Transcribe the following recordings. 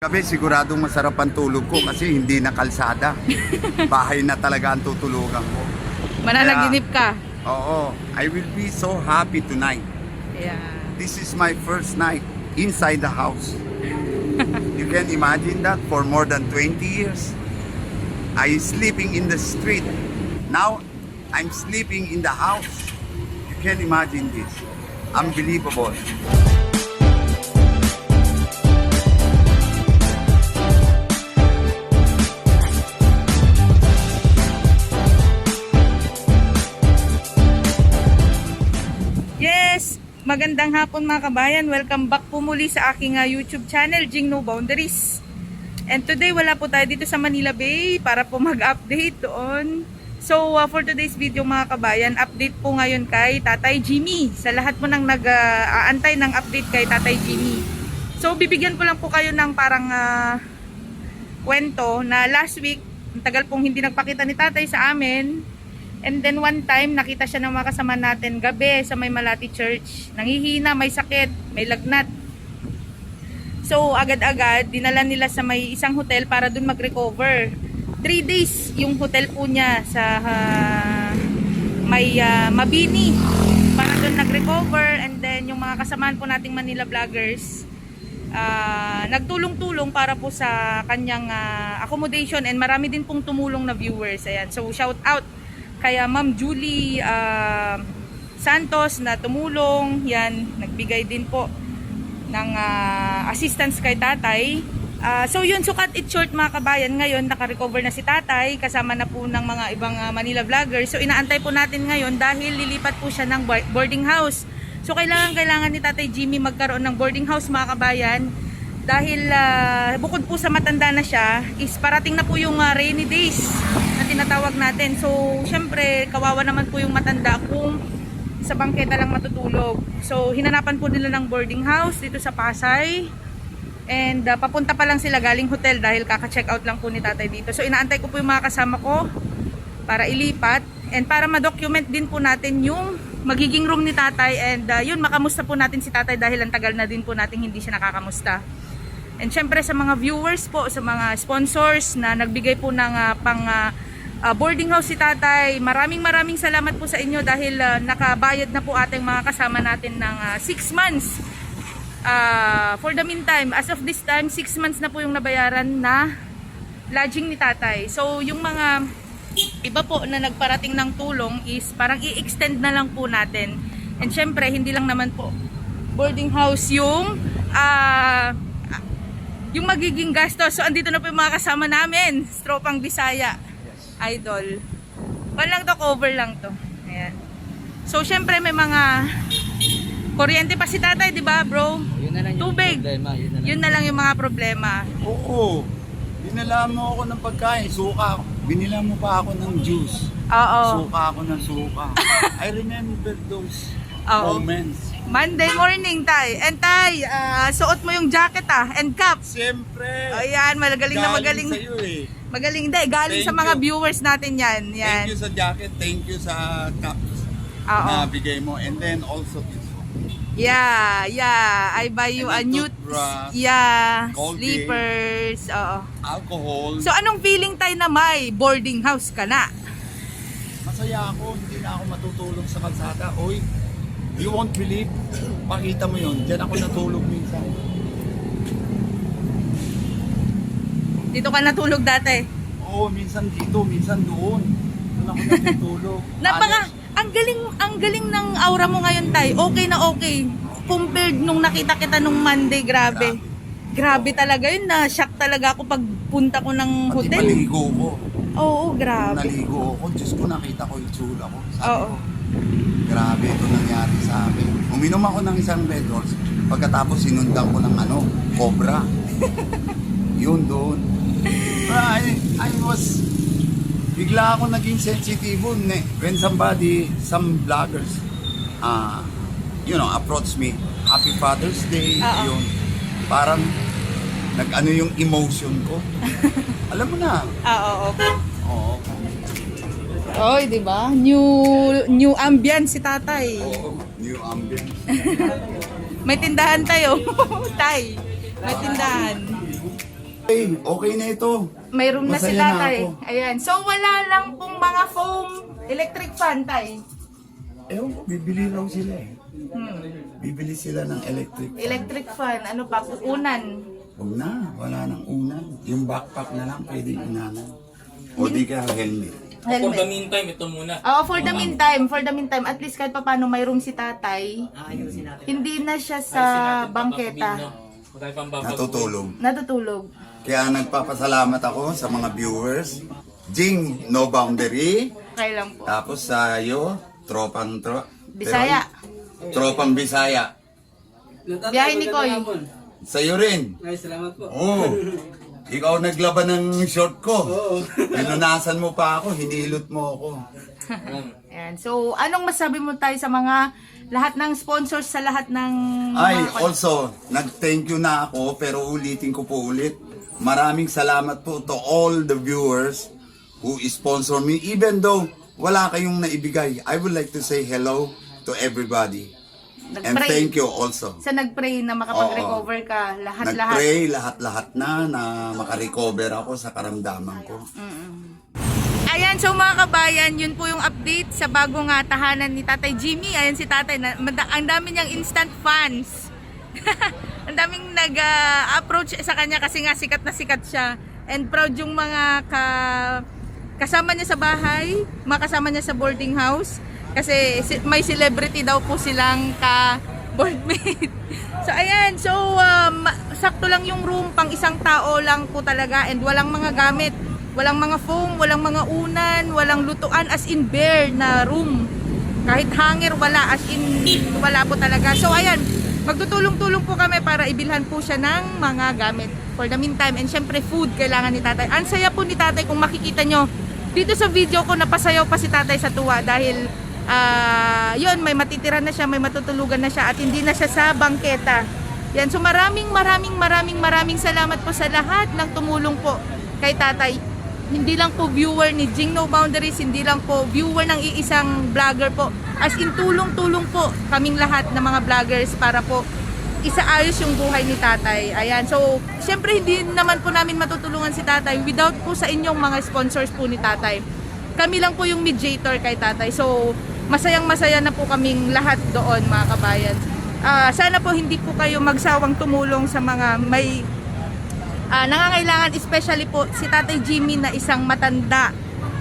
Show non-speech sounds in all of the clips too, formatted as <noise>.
Gabi, siguradong masarap ang tulog ko kasi hindi na kalsada. <laughs> Bahay na talaga ang tutulugan ko. Mananaginip ka. Oo, I will be so happy tonight. Yeah. This is my first night inside the house. you can imagine that for more than 20 years. I sleeping in the street. Now, I'm sleeping in the house. You can imagine this. Unbelievable. Magandang hapon mga kabayan. Welcome back po muli sa aking ah, YouTube channel, Jing No Boundaries. And today wala po tayo dito sa Manila Bay para po mag-update doon. So uh, for today's video mga kabayan, update po ngayon kay Tatay Jimmy. Sa lahat po nang nag-aantay ng update kay Tatay Jimmy. So bibigyan ko lang po kayo ng parang ah, kwento na last week, ang tagal pong hindi nagpakita ni tatay sa amin. And then one time, nakita siya ng mga kasama natin gabi sa may Malati Church. Nangihina, may sakit, may lagnat. So, agad-agad, dinala nila sa may isang hotel para dun mag-recover. Three days yung hotel po niya sa ah, may ah, Mabini para dun nag-recover. And then, yung mga kasamaan po nating Manila vloggers, ah, nagtulong-tulong para po sa kanyang ah, accommodation and marami din pong tumulong na viewers. Ayan. So, shout out kaya Ma'am Julie ah, Santos na tumulong. Yan, nagbigay din po ng ah, assistance kay tatay. Ah, so yun, cut it short mga kabayan. Ngayon, naka-recover na si tatay kasama na po ng mga ibang ah, Manila vloggers. So inaantay po natin ngayon dahil lilipat po siya ng boarding house. So kailangan kailangan ni Tatay Jimmy magkaroon ng boarding house mga kabayan. Dahil ah, bukod po sa matanda na siya, is parating na po yung ah, rainy days tinatawag natin. So syempre, kawawa naman po yung matanda kung sa bangketa lang matutulog. So hinanapan po nila ng boarding house dito sa Pasay. And ah, papunta pa lang sila galing hotel dahil kaka-check out lang po ni tatay dito. So inaantay ko po yung mga kasama ko para ilipat and para ma-document din po natin yung magiging room ni tatay and ah, yun makamusta po natin si tatay dahil ang tagal na din po natin hindi siya nakakamusta. And syempre sa mga viewers po, sa mga sponsors na nagbigay po ng ah, pang ah, ah, boarding house si tatay, maraming maraming salamat po sa inyo dahil ah, nakabayad na po ating mga kasama natin ng 6 months. Ah, for the meantime, as of this time, 6 months na po yung nabayaran na lodging ni tatay. So yung mga iba po na nagparating ng tulong is parang i-extend na lang po natin. And syempre, hindi lang naman po boarding house yung ah yung magiging gastos. So, andito na po yung mga kasama namin. Stropang Bisaya. Idol. Kung lang to, cover lang to. Ayan. So, syempre may mga kuryente pa si tatay, di ba bro? Yun na lang yung Tubig. problema. Yun na lang. Yun na lang yung mga problema. Oo, binala mo ako ng pagkain, suka. Binila mo pa ako ng juice. Oo. Suka ako ng suka. <laughs> I remember those Oo. moments. Monday morning, tay. And tay, ah, suot mo yung jacket ah, and cap. Siyempre. Ayan, magaling na magaling. Sa'yo eh. Magaling din. Galing sa Thank mga you. viewers natin yan. Yan. Thank you sa jacket, thank you sa caps Oo. na bigay mo. And then also this one. Yeah, yeah. I buy you a And new... toothbrush, Yeah, Colgate. sleepers. Oo. alcohol. So, anong feeling tayo na may boarding house ka na? Masaya ako, hindi na ako matutulog sa kalsada. Oy, you won't believe. Pakita mo yun. Diyan ako natulog minsan. Dito ka natulog dati. Oo, minsan dito, minsan doon. Doon ako natutulog. <laughs> Napaka... Ang galing, ang galing ng aura mo ngayon, tay. Okay na okay. Compared nung nakita kita nung Monday, grabe. Grabe talaga yun. Na-shock talaga ako pag punta ko ng Pati hotel. maligo ko. Oo, grabe. naligo ako, Diyos ko nakita ko yung tsura ko. Sabi Oo. ko, grabe ito nangyari sa akin. Uminom ako ng isang Red Horse, pagkatapos sinundan ko ng ano, Cobra. <laughs> Yun doon. I, I was, bigla ako naging sensitive ne, when somebody, some vloggers, uh, you know, approach me, Happy Father's Day, Oo. yun. Parang, nag-ano yung emotion ko. <laughs> Alam mo na, Ah, oo. Oo. Oy, di ba? New new ambience si tatay. Oo. New ambience. <laughs> May tindahan tayo. <laughs> tay. May tindahan. Okay, okay na ito. May room na si Masaya na tatay. ako. Ayan. So, wala lang pong mga foam electric fan, tay. Ewan ko, bibili raw sila eh. Hmm. Bibili sila ng electric. Electric fan. Ano pa? Puunan. Huwag na, wala nang unan. Yung backpack na lang pwede inanan. O di kaya helmet. For the Helmet. meantime, ito muna. Oo, for the meantime, for the meantime, at least kahit pa paano may room si tatay, hindi na siya sa bangketa Matay pang babag. Natutulog. natutulog. Kaya nagpapasalamat ako sa mga viewers. Jing, no boundary. Okay lang po. Tapos sa iyo, tropang tro... Bisaya. Pero, tropang Bisaya. Biyahe ni Koy. Sa iyo rin. Ay, salamat po. Oo. Ikaw naglaban ng short ko. <laughs> Pinunasan mo pa ako, hinilot mo ako. Ayan. So, anong masabi mo tayo sa mga lahat ng sponsors sa lahat ng Ay, mga- also, nag-thank you na ako pero ulitin ko po ulit. Maraming salamat po to all the viewers who sponsor me even though wala kayong naibigay. I would like to say hello to everybody. And thank you also. Sa nag-pray na makapag-recover ka, lahat-lahat. Nag-pray lahat-lahat na na makarecover ako sa karamdaman ko. Ayan, so mga kabayan, yun po yung update sa bagong nga tahanan ni Tatay Jimmy. Ayan si Tatay, ang dami niyang instant fans. <laughs> daming nag-approach sa kanya kasi nga sikat na sikat siya. And proud yung mga ka, kasama niya sa bahay, makasama niya sa boarding house. Kasi si- may celebrity daw po silang ka boardmate. <laughs> so ayan, so um, sakto lang yung room, pang isang tao lang po talaga and walang mga gamit. Walang mga foam, walang mga unan, walang lutuan as in bare na room. Kahit hanger wala as in wala po talaga. So ayan, magtutulong-tulong po kami para ibilhan po siya ng mga gamit for the meantime. And syempre food kailangan ni tatay. Ang saya po ni tatay kung makikita nyo. Dito sa video ko napasayaw pa si tatay sa tuwa dahil ah yun, may matitira na siya, may matutulugan na siya at hindi na siya sa bangketa. Yan, so maraming maraming maraming maraming salamat po sa lahat ng tumulong po kay tatay. Hindi lang po viewer ni Jing No Boundaries, hindi lang po viewer ng iisang vlogger po. As in tulong-tulong po kaming lahat ng mga vloggers para po isaayos yung buhay ni tatay. Ayan. So, syempre hindi naman po namin matutulungan si tatay without po sa inyong mga sponsors po ni tatay. Kami lang po yung mediator kay tatay. So, masayang masaya na po kaming lahat doon mga kabayan. Ah, sana po hindi po kayo magsawang tumulong sa mga may Ah, nangangailangan especially po si Tatay Jimmy na isang matanda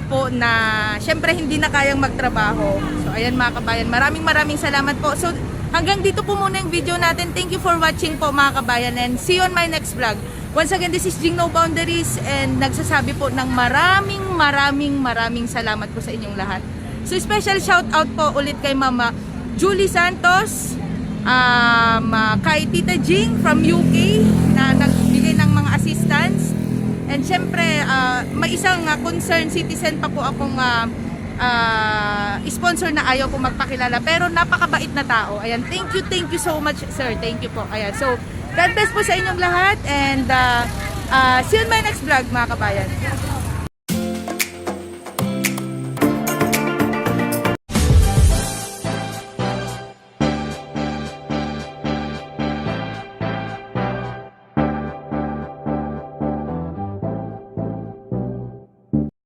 po na syempre hindi na kayang magtrabaho. So ayan mga kabayan, maraming maraming salamat po. So hanggang dito po muna yung video natin. Thank you for watching po mga kabayan and see you on my next vlog. Once again, this is Jing No Boundaries and nagsasabi po ng maraming maraming maraming salamat po sa inyong lahat. So special shout out po ulit kay Mama Julie Santos, um, ah, kay Tita Jing from UK na nagbigay may isang ah, concerned citizen pa po akong ah, ah, sponsor na ayaw ko magpakilala. Pero napakabait na tao. Ayan, thank you, thank you so much, sir. Thank you po. Ayan, so, God bless po sa inyong lahat. And uh, uh, see you in my next vlog, mga kabayan.